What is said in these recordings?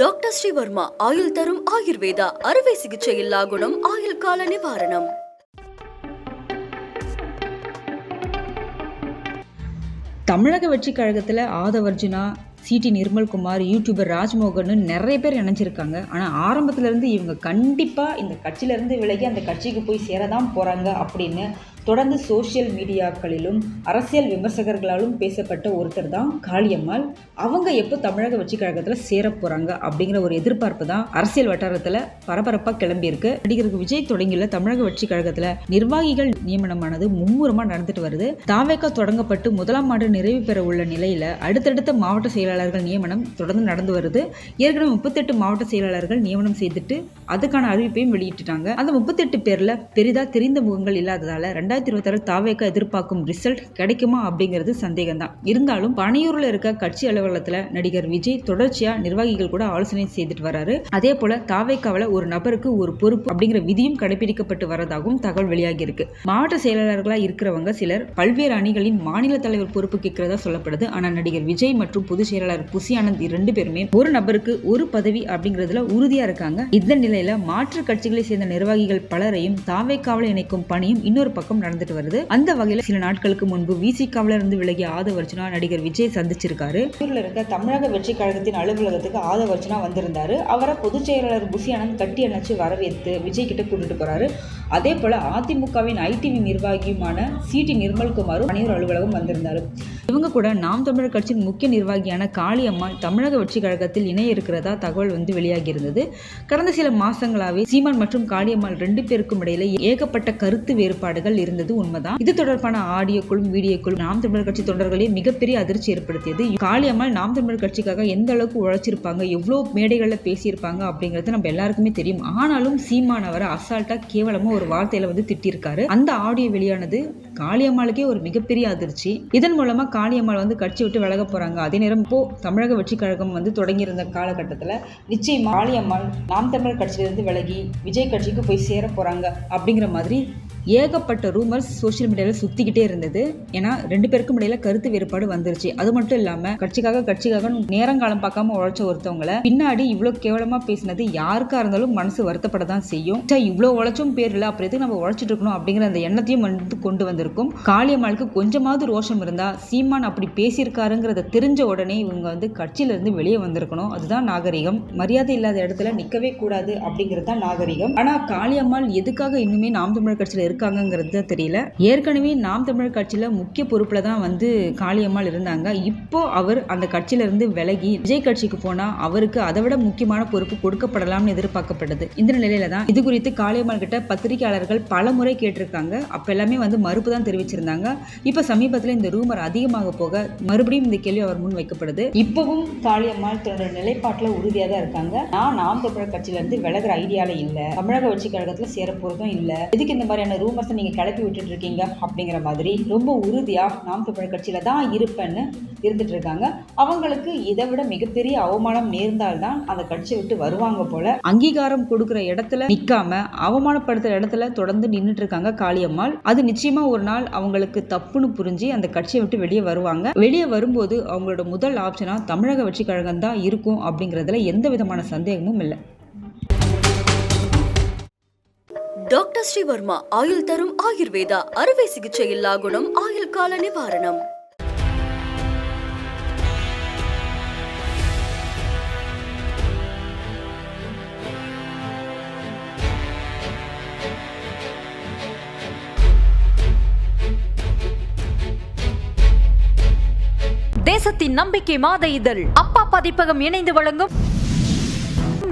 Doctor Sreevarma ஆயுள் தரும் ஆயுர்வேதா அறுவை சிகிச்சை இல்லா குணம் ஆயுள் கால நிவாரணம். தமிழக வெற்றி கழகத்தில் ஆதவர்ஜுனா சிடி நிர்மல்குமார் யூடியூபர் ராஜ்மோகன் நிறைய பேர் இணைஞ்சிருக்காங்க. ஆனால் ஆரம்பத்துலேருந்து இவங்க கண்டிப்பாக இந்த கட்சியிலேருந்து விலகி அந்த கட்சிக்கு போய் சேரதான் போகிறாங்க அப்படின்னு தொடர்ந்து சோஷியல் மீடியாக்களிலும் அரசியல் விமர்சகர்களாலும் பேசப்பட்ட ஒருத்தர் தான் காளியம்மாள். அவங்க எப்போ தமிழக வெற்றி கழகத்தில் சேர போகிறாங்க அப்படிங்கிற ஒரு எதிர்பார்ப்பு தான் அரசியல் வட்டாரத்தில் பரபரப்பாக கிளம்பியிருக்கு. நடிகர் விஜய் தொடங்கியுள்ள தமிழக வெற்றி கழகத்தில் நிர்வாகிகள் நியமனமானது மும்முரமாக நடந்துட்டு வருது. தாவேக்கா தொடங்கப்பட்டு முதலாம் ஆண்டு நிறைவு பெற உள்ள நிலையில் அடுத்தடுத்த மாவட்ட செயலாளர்கள் நியமனம் தொடர்ந்து நடந்து வருது. ஏற்கனவே முப்பத்தெட்டு மாவட்ட செயலாளர்கள் நியமனம் செய்துட்டு அதுக்கான அறிவிப்பையும் வெளியிட்டுட்டாங்க. அந்த முப்பத்தெட்டு பேரில் பெரிதாக தெரிந்த முகங்கள் இல்லாததால் இல்லாததால ரெண்டாயிரத்தி இருபத்தாறு தாவேக்கா எதிர்பார்க்கும் ரிசல்ட் கிடைக்குமா அப்படிங்கிறது சந்தேகம் தான் இருந்தாலும் பனையூரில் இருக்க கட்சி அலுவலகத்தில் நடிகர் விஜய் தொடர்ச்சியாக நிர்வாகிகள் கூட ஆலோசனை செய்துட்டு வராரு. அதே போல தாவேக்காவில் ஒரு நபருக்கு ஒரு பொறுப்பு அப்படிங்கிற விதியும் கடைபிடிக்கப்பட்டு வரதாகவும் தகவல் வெளியாகி இருக்கு மாவட்ட செயலாளர்களாக இருக்கிறவங்க சிலர் பல்வேறு அணிகளின் மாநில தலைவர் பொறுப்பு கேட்கிறதா சொல்லப்படுது. ஆனால் நடிகர் விஜய் மற்றும் பொதுச் செயலாளர் புசி ஆனந்த் இரண்டு பேருமே ஒரு நபருக்கு ஒரு பதவி அப்படிங்கிறதுல உறுதியா இருக்காங்க. இந்த நிலையில மாற்று கட்சிகளை சேர்ந்த நிர்வாகிகள் பலரையும் தாவேக்காவில் இணைக்கும் பணியும் இன்னொரு பக்கம் நடந்துட்டு வருது. அந்த வகையில் சில நாட்களுக்கு முன்பு விசிகாவில இருந்து விலகிய ஆதவர்ஜுனா நடிகர் விஜய் சந்திச்சிருக்காரு. ஊர்ல இருக்க தமிழக வெற்றி கழகத்தின் அலுவலகத்துக்கு ஆதவர்ஜுனா வந்திருந்தாரு. அவரை பொதுச் செயலாளர் புசி ஆனந்த் கட்டி அணைச்சு வரவேற்று விஜய் கிட்ட கூட்டிட்டு போறாரு. அதே போல அதிமுகவின் ஐடிவி நிர்வாகியுமான சிடி நிர்மல்குமாரும் பணியூர் அலுவலகம் வந்திருந்தார். இவங்க கூட நாம் தமிழர் கட்சியின் முக்கிய நிர்வாகியான காளியம்மாள் தமிழக வெற்றி கழகத்தில் இணைய இருக்கிறதா தகவல் வந்து வெளியாகி இருந்தது கடந்த சில மாசங்களாவே சீமான் மற்றும் காளியம்மாள் ரெண்டு பேருக்கும் இடையில ஏகப்பட்ட கருத்து வேறுபாடுகள் இருந்தது. உண்மைதான். இது தொடர்பான ஆடியோக்களும் வீடியோக்களும் நாம் தமிழர் கட்சி தொண்டர்களே மிகப்பெரிய அதிர்ச்சி ஏற்படுத்தியது. காளியம்மாள் நாம் தமிழர் கட்சிக்காக எந்த அளவுக்கு உழைச்சிருப்பாங்க எவ்வளோ மேடைகளில் பேசியிருப்பாங்க அப்படிங்கிறது நம்ம எல்லாருக்குமே தெரியும். ஆனாலும் சீமான் அவரை அசால்ட்டா கேவலமா ஒரு வார்த்தையில வந்து திட்டிருக்காரு. அந்த ஆடியோ வெளியானது காளியம்மாளுக்கே ஒரு மிகப்பெரிய அதிர்ச்சி. இதன் மூலமா காளியம்மாள் வந்து கட்சி விட்டு விலக போறாங்க. அதே நேரம் இப்போ தமிழக வெற்றி கழகம் வந்து தொடங்கியிருந்த காலகட்டத்தில் நிச்சயமா காளியம்மாள் நாம் தமிழர் கட்சியிலிருந்து விலகி விஜய் கட்சிக்கு போய் சேர போறாங்க அப்படிங்கிற மாதிரி ஏகப்பட்ட ரூமர்ஸ் சோஷியல் மீடியாவில் சுத்திக்கிட்டே இருந்தது. ஏன்னா ரெண்டு பேருக்கும் இடையில கருத்து வேறுபாடு வந்துருச்சு. அது மட்டும் இல்லாம கட்சிக்காக கட்சிக்காக நேரங்காலம் பார்க்காம உழைச்ச ஒருத்தவங்கள பின்னாடி இவ்வளோ கேவலமா பேசினது யாருக்கா இருந்தாலும் மனசு வருத்தப்பட தான் செய்யும். சே இவ்வளோ உழைச்சும் பேர் இல்லை அப்புறம் எதுக்கு நம்ம உழைச்சிட்டு இருக்கணும் அப்படிங்கிற அந்த எண்ணத்தையும் வந்து கொண்டு வந்திருக்கும். காளியம்மாளுக்கு கொஞ்சமாவது ரோஷம் இருந்தா சீமான் அப்படி பேசியிருக்காருங்கிறத தெரிஞ்ச உடனே இவங்க வந்து கட்சியில இருந்து வெளியே வந்திருக்கணும். அதுதான் நாகரிகம். மரியாதை இல்லாத இடத்துல நிக்கவே கூடாது அப்படிங்கிறது தான் நாகரிகம். ஆனா காளியம்மாள் எதுக்காக இன்னுமே நாம் தமிழர் கட்சியில இருக்காங்கங்கிறது தான் தெரியல. ஏற்கனவே நாம் தமிழர் கட்சியில் முக்கிய பொறுப்பில் தான் வந்து காளியம்மாள் இருந்தாங்க. இப்போ அவர் அந்த கட்சியிலிருந்து விலகி விஜய் கட்சிக்கு போனால் அவருக்கு அதை விட முக்கியமான பொறுப்பு கொடுக்கப்படலாம்னு எதிர்பார்க்கப்பட்டது இந்த நிலையில தான் இது குறித்து காளியம்மாள் கிட்ட பத்திரிகையாளர்கள் பல முறை கேட்டிருக்காங்க. அப்போ எல்லாமே வந்து மறுப்பு தான் தெரிவிச்சிருந்தாங்க. இப்போ சமீபத்தில் இந்த ரூமர் அதிகமாக போக மறுபடியும் இந்த கேள்வி அவர் முன் வைக்கப்படுது. இப்பவும் காளியம்மாள் தன்னோட நிலைப்பாட்டில் உறுதியாக தான் இருக்காங்க. நான் நாம் தமிழர் கட்சியிலேருந்து விலகிற விலகுற இல்லை. தமிழக வெற்றி கழகத்தில் சேர இல்லை. இதுக்கு இந்த மாதிரியான ரூமர்ஸை நீங்க கிளப்பி விட்டுட்டு இருக்கீங்க அப்படிங்கிற மாதிரி ரொம்ப உறுதியா நாம் தமிழர் கட்சியில தான் இருப்பேன்னு இருந்துட்டு இருக்காங்க அவங்களுக்கு இதை விட மிகப்பெரிய அவமானம் நேர்ந்தால்தான் அந்த கட்சியை விட்டு வருவாங்க போல அங்கீகாரம் கொடுக்குற இடத்துல நிக்காம அவமானப்படுத்துற இடத்துல தொடர்ந்து நின்றுட்டு இருக்காங்க காளியம்மாள். அது நிச்சயமா ஒரு நாள் அவங்களுக்கு தப்புன்னு புரிஞ்சு அந்த கட்சியை விட்டு வெளியே வருவாங்க. வெளியே வரும்போது அவங்களோட முதல் ஆப்ஷனாக தமிழக வெற்றி கழகம் தான் இருக்கும் அப்படிங்கிறதுல எந்த விதமான சந்தேகமும் இல்லை. டாக்டர் ஸ்ரீவர்மா ஆயுள் தரும் ஆயுர்வேதா அறுவை சிகிச்சை இல்லா குணம் ஆயுள் கால நிவாரணம். தேசத்தின் நம்பிக்கை மாத இதழ். அப்பா பதிப்பகம் இணைந்து வழங்கும்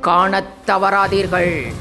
காணத் தவறாதீர்கள்.